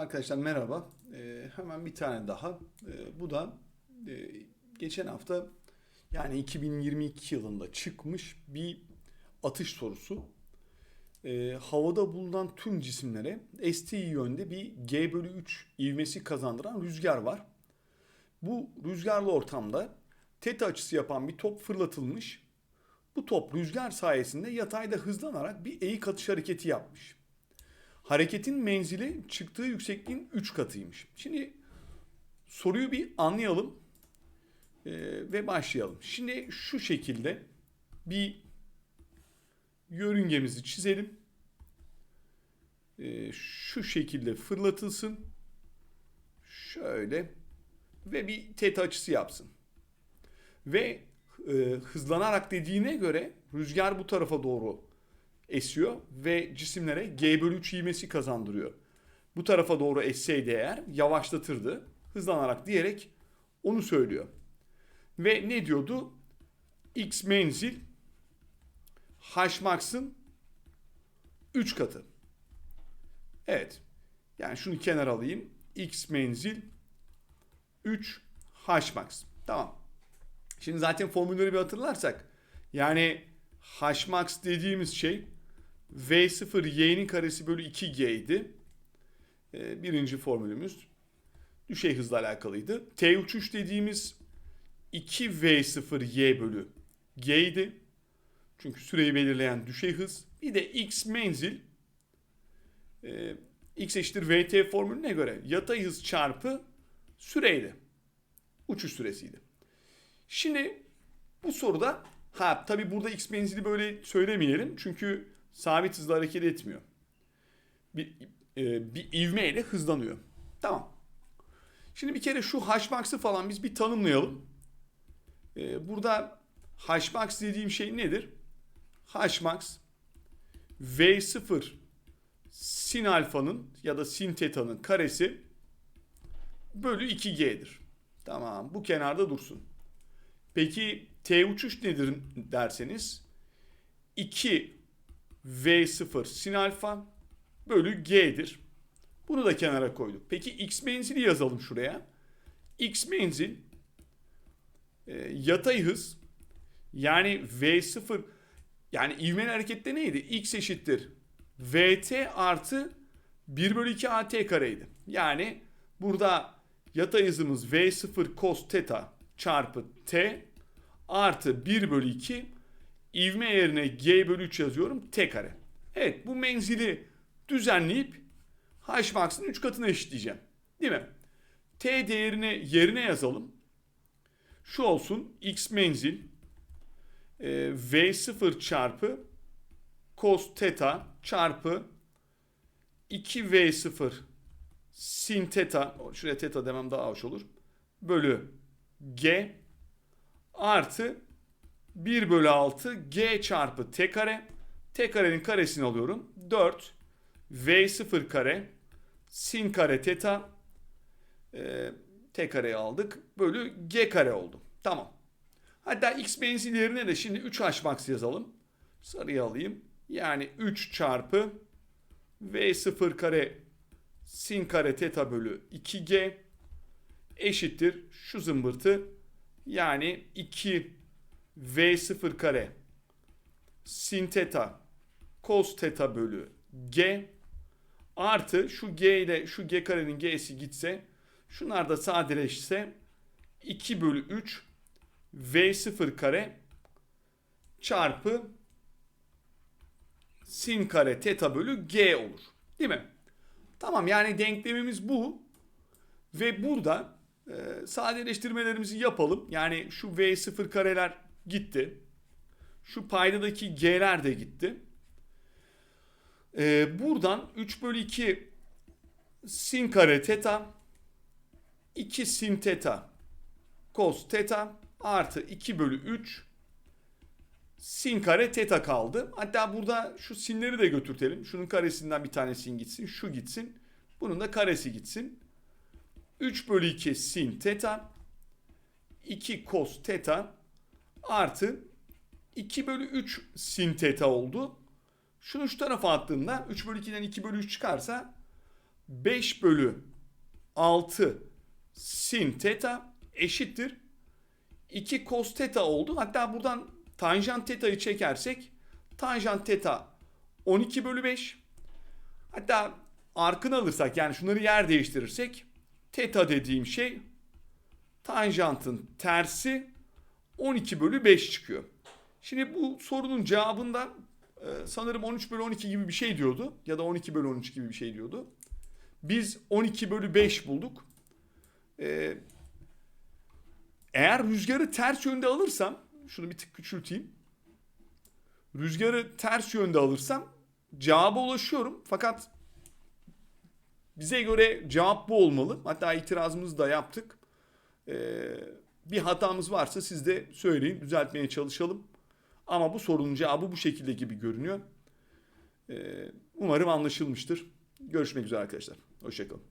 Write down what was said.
Arkadaşlar merhaba. Ee, hemen bir tane daha. Ee, bu da e, geçen hafta yani 2022 yılında çıkmış bir atış sorusu. Ee, havada bulunan tüm cisimlere STI yönde bir G bölü 3 ivmesi kazandıran rüzgar var. Bu rüzgarlı ortamda teta açısı yapan bir top fırlatılmış. Bu top rüzgar sayesinde yatayda hızlanarak bir eğik atış hareketi yapmış. Hareketin menzili çıktığı yüksekliğin 3 katıymış. Şimdi soruyu bir anlayalım ee, ve başlayalım. Şimdi şu şekilde bir yörüngemizi çizelim. Ee, şu şekilde fırlatılsın. Şöyle ve bir teta açısı yapsın. Ve e, hızlanarak dediğine göre rüzgar bu tarafa doğru esiyor ve cisimlere G bölü 3 ivmesi kazandırıyor. Bu tarafa doğru esseydi eğer yavaşlatırdı. Hızlanarak diyerek onu söylüyor. Ve ne diyordu? X menzil H max'ın 3 katı. Evet. Yani şunu kenara alayım. X menzil 3 H max. Tamam. Şimdi zaten formülleri bir hatırlarsak yani H max dediğimiz şey V0 y'nin karesi bölü 2g idi. Ee, birinci formülümüz düşey hızla alakalıydı. T uçuş dediğimiz 2V0 y bölü g idi. Çünkü süreyi belirleyen düşey hız. Bir de x menzil e, x eşittir vt formülüne göre yatay hız çarpı süreydi. Uçuş süresiydi. Şimdi bu soruda ha tabi burada x menzili böyle söylemeyelim. Çünkü sabit hızla hareket etmiyor. Bir, e, bir ivmeyle hızlanıyor. Tamam. Şimdi bir kere şu Hmax'ı falan biz bir tanımlayalım. E, burada Hmax dediğim şey nedir? Hmax V0 sin alfanın ya da sin teta'nın karesi bölü 2G'dir. Tamam bu kenarda dursun. Peki T uçuş nedir derseniz 2 V0 sin alfa bölü G'dir. Bunu da kenara koyduk. Peki X menzili yazalım şuraya. X menzil e, yatay hız yani V0 yani ivmeli harekette neydi? X eşittir VT artı 1 bölü 2 AT kareydi. Yani burada yatay hızımız V0 cos theta çarpı T artı 1 bölü 2 ivme yerine G bölü 3 yazıyorum T kare. Evet bu menzili düzenleyip H max'ın 3 katına eşitleyeceğim. Değil mi? T değerini yerine yazalım. Şu olsun X menzil e, V0 çarpı cos theta çarpı 2V0 sin theta şuraya theta demem daha hoş olur. Bölü G artı 1 bölü 6 G çarpı T kare. T karenin karesini alıyorum. 4 V0 kare sin kare theta e, T kareyi aldık. Bölü G kare oldu. Tamam. Hatta X menzil yerine de şimdi 3H max yazalım. Sarıyı alayım. Yani 3 çarpı V0 kare sin kare theta bölü 2G eşittir şu zımbırtı yani 2 V0 kare sin theta cos theta bölü G artı şu G ile şu G karenin G'si gitse şunlar da sadeleşse 2 bölü 3 V0 kare çarpı sin kare theta bölü G olur. Değil mi? Tamam yani denklemimiz bu. Ve burada e, sadeleştirmelerimizi yapalım. Yani şu V0 kareler gitti. Şu paydadaki G'ler de gitti. E, buradan 3 bölü 2 sin kare theta 2 sin theta cos theta artı 2 bölü 3 sin kare theta kaldı. Hatta burada şu sinleri de götürtelim. Şunun karesinden bir tane sin gitsin. Şu gitsin. Bunun da karesi gitsin. 3 bölü 2 sin theta 2 cos theta artı 2 bölü 3 sin theta oldu. Şunu şu tarafa attığımda 3 bölü 2'den 2 bölü 3 çıkarsa 5 bölü 6 sin theta eşittir 2 cos theta oldu. Hatta buradan tanjant theta'yı çekersek tanjant theta 12 bölü 5. Hatta arkını alırsak yani şunları yer değiştirirsek theta dediğim şey tanjantın tersi 12 bölü 5 çıkıyor. Şimdi bu sorunun cevabında e, sanırım 13 bölü 12 gibi bir şey diyordu. Ya da 12 bölü 13 gibi bir şey diyordu. Biz 12 bölü 5 bulduk. E, eğer rüzgarı ters yönde alırsam, şunu bir tık küçülteyim. Rüzgarı ters yönde alırsam cevaba ulaşıyorum. Fakat bize göre cevap bu olmalı. Hatta itirazımızı da yaptık. Ee, bir hatamız varsa siz de söyleyin, düzeltmeye çalışalım. Ama bu sorunun cevabı bu şekilde gibi görünüyor. Ee, umarım anlaşılmıştır. Görüşmek üzere arkadaşlar. Hoşçakalın.